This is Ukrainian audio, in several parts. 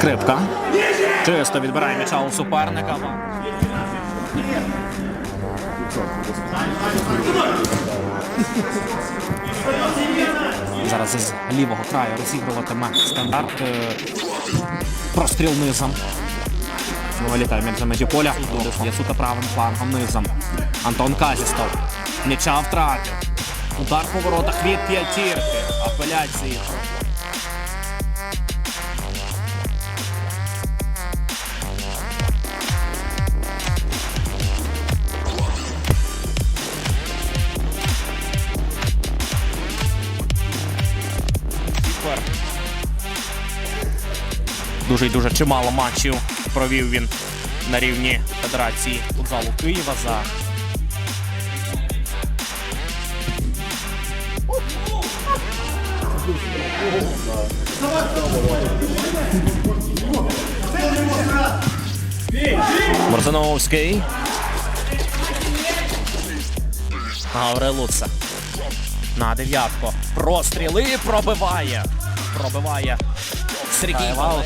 Скрипка. Чисто відбирає м'яча у суперника. Зараз із лівого краю розігруватиме стандарт. Е, Простріл низом. Вилітає за межі поля. Є суто правим флангом низом. Антон Казістов. М'яча втратив. Удар по воротах від п'ятірки. Апеляції. Дуже й дуже чимало матчів провів він на рівні Федерації футзалу Києва за Морзановський. Гаврилуца. На дев'ятку. Простріли пробиває. Пробиває Сергій Вал.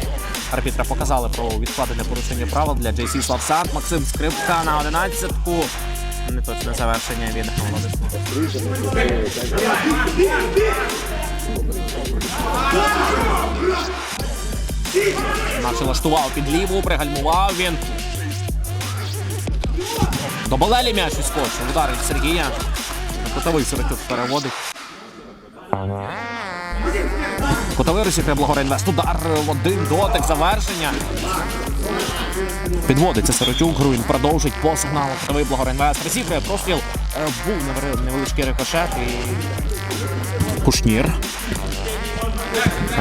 Арбітра показали про відкладене порушення правил для JC Славсант. Максим Скрипка на одинадцятку. Неточне завершення від Наче лаштував під ліву, пригальмував він. До Балелі м'яч відскочив. Удар Сергія. Кутовий Сиротюк переводить. Кутовий розіграє Благора Інвест. Удар в один дотик завершення. Підводиться Сиротюк, гру він продовжить по сигналу. Кутовий Благора Інвест. Розіграє простріл. Е, Був невеличкий рикошет і Кушнір.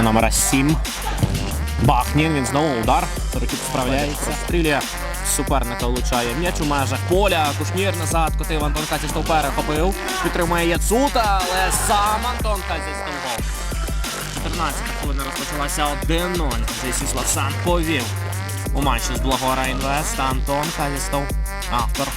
Номера 7. Бахнін, він знову удар. Сорокіт справляється. Стрілює суперника влучає. М'яч у межах поля. Кушнір назад. Котив Антон Казістов перехопив. Підтримує Яцута, але сам Антон Казістов. 14 хвилина розпочалася 1-0. Зайсіслав Сан повів у матчі з Благора Інвест. Антон Калістов автор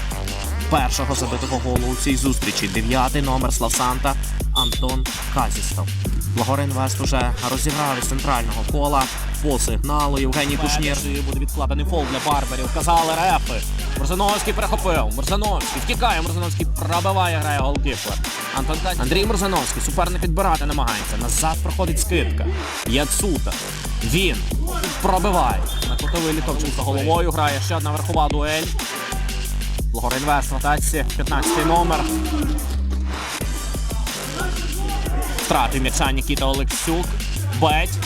першого забитого голу у цій зустрічі. Дев'ятий номер Славсанта Антон Казістов. Благора Інвест уже розіграв із центрального кола по сигналу. Євгеній Кушнір буде відкладений фол для барберів. Казали рефи. Мурзановський перехопив. Мурзановський втікає. Мурзановський пробиває, грає голкіпер. Антон Казістов. Андрій Мурзановський. Суперник відбирати намагається. Назад проходить скидка. Яцута. Він пробиває. На кутовий літовченко головою грає. Ще одна верхова дуель. Благоринвест в атаці, 15-й номер. Втратив м'яча Нікіта Олексюк. Беть.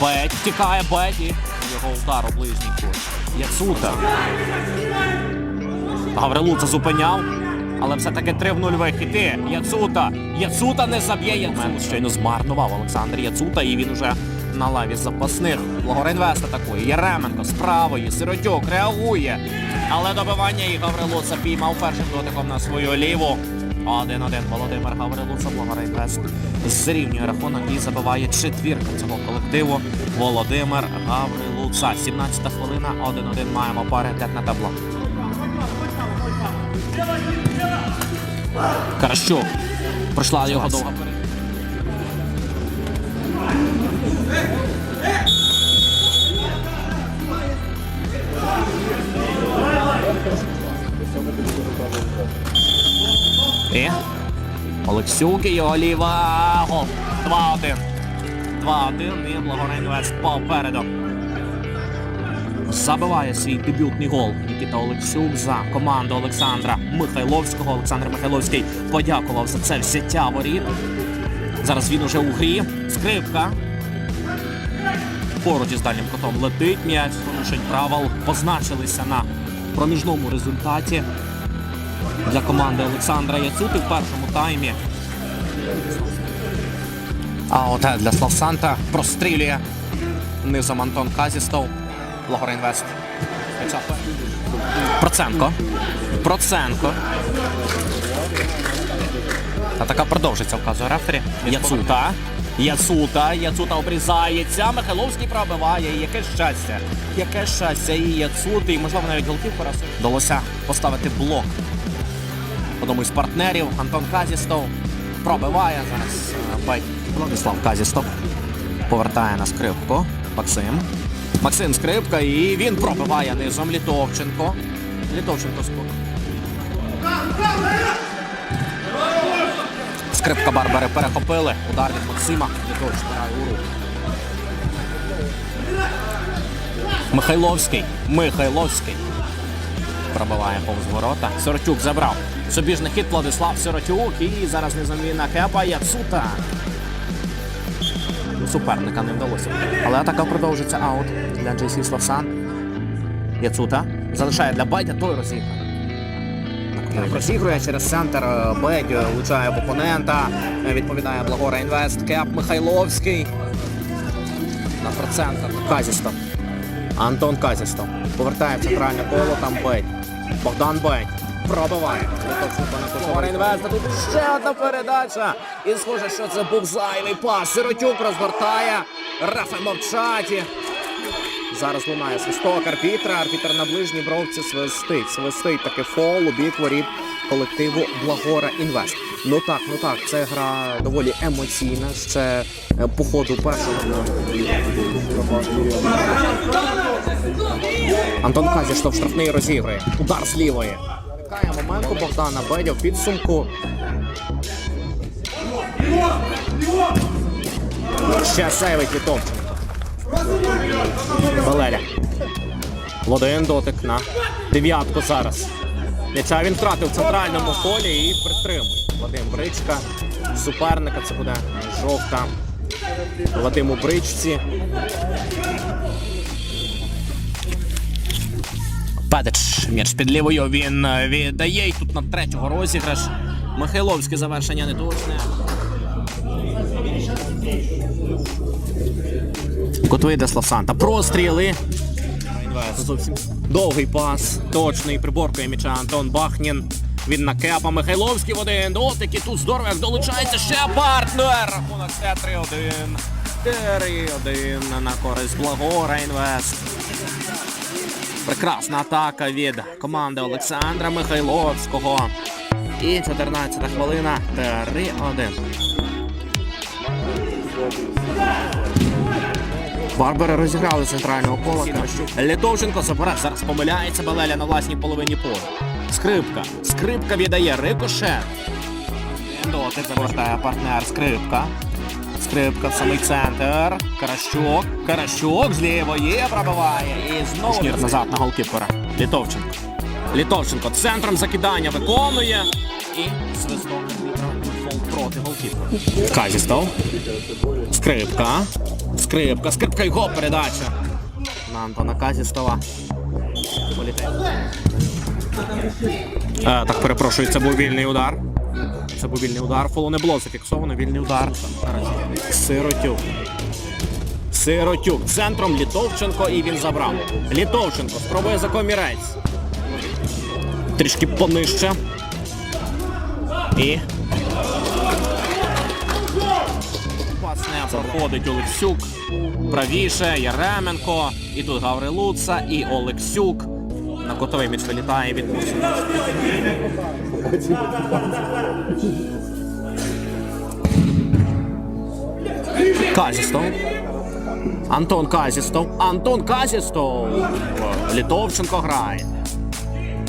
Беть. Втікає Беть і його удар у ближній. Яцута. Гаврилуца зупиняв. Але все-таки 3 в 0 вихід. Яцута. Яцута не заб'є Яцута. Щойно змарнував Олександр Яцута, і він уже на лаві запасних. Благоринвест атакує. Яременко з правої. Сиротюк реагує. Але добивання і Гаврилуца піймав першим дотиком на свою ліву. 1-1 Володимир Гаврилуца, Благоринвест зрівнює рахунок і забиває четвірка цього колективу. Володимир Гаврилуца. 17-та хвилина, 1-1 маємо паритет на табло. Каращук. Пройшла його довга передача. І Олексюк і його ліва. Гол. 2-1. 2-1. І Благоринвест попереду. Забиває свій дебютний гол Нікіта Олексюк за команду Олександра Михайловського. Олександр Михайловський подякував за це взяття воріт. Зараз він уже у грі. Скрипка. Поруч із дальнім котом летить м'яч. Порушень правил позначилися на проміжному результаті для команди Олександра Яцути в першому таймі. А от для Славсанта прострілює низом Антон Казістов. Благоринвест. Проценко. Проценко. Атака продовжиться, вказує рефері. Яцута. Яцута. Яцута обрізається. Михайловський пробиває. Яке щастя. Яке щастя. І Яцути. І можливо навіть голкіпера вдалося поставити блок одному із партнерів Антон Казістов пробиває зараз е, бай Владислав Казістов повертає на скрипку Максим Максим Скрипка, і він пробиває низом Літовченко. Літовченко спок. Скрипка Барбари перехопили. Удар від Максима. Літовченко грає у руку. Михайловський. Михайловський. Пробиває повз ворота. Сиротюк забрав. Собі ж хід Владислав Сиротюк. І зараз незамінна кепа Яцута. Суперника не вдалося. Але атака продовжиться аут для JC Славсан. Яцута. Залишає для Байдя той розіграє. Розігрує через центр е, Бедь, е, влучає в опонента. Відповідає Благора Інвест. Кеп Михайловський. На процентах. Казістов. Антон Казістов. Повертає центральне коло, там Бедь. Богдан Бедь. Пробиває. Благора Інвест. Тут ще одна передача. І схоже, що це був зайвий пас. Сиротюк розгортає. Рафа мовчаті. Зараз лунає свисток арбітра. Арбітр на ближній бровці свистить. Свистить таки фол у бік воріт колективу Благора Інвест. Ну так, ну так, це гра доволі емоційна. Ще е, по ходу першого. Антон Казіштов штрафний розігрує. Удар з лівої. Чекає моменту Богдана Бедя в підсумку. Ще сейвить Літовченко. Валерія. Один дотик на дев'ятку зараз. М'яча він втратив в центральному полі і притримує. Вадим Бричка. Суперника це буде жовта. Вадим у бричці. Педич. М'яч під лівою він е, віддає. І тут на третього розіграш. Михайловське завершення не точне. Котовий Деслав Санта. Простріли. Зовсім довгий пас. Точний приборкує м'яча Антон Бахнін. Він на кепа Михайловський в один дотик. І тут здорово як долучається ще партнер. Рахунок це 3-1. 3-1 на користь Благора Інвест. Прекрасна атака від команди Олександра Михайловського. І 14 хвилина. 3-1. Барбери розіграли центрального кола. Літовченко забирає. Зараз помиляється Балеля на власній половині поля. Скрипка. Скрипка віддає рикошет. Дотик завертає партнер Скрипка. Скрипка в самий центр. Каращук. Каращук з лівої пробиває. І знову Шнір назад на голкіпера. Літовченко. Літовченко центром закидання виконує. І свисток фол проти голкіпера. Казістов. Скрипка. Скрипка. Скрипка його передача. На Антона Казістова. Політає. Е, так, перепрошую, це був вільний удар. Це був вільний удар. Фолу не було зафіксовано. Вільний удар. Сиротюк. Сиротюк. Центром Літовченко і він забрав. Літовченко спробує за комірець. Трішки понижче. І. Пас не проходить Олексюк. Правіше, Яременко. І тут Гаврилуца, і Олексюк. На котовий міч вилітає від Мусина. Казістов. Антон Казістов. Антон Казістов. Літовченко грає.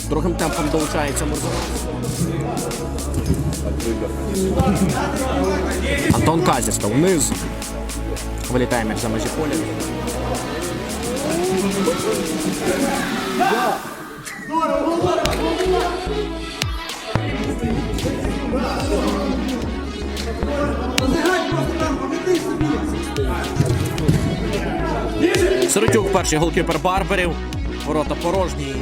Другим темпом долучається Мурзовець. Антон Казістов вниз. Вилітає м'яч за межі поля. Сиротюк перший голкіпер Барберів. Ворота порожні.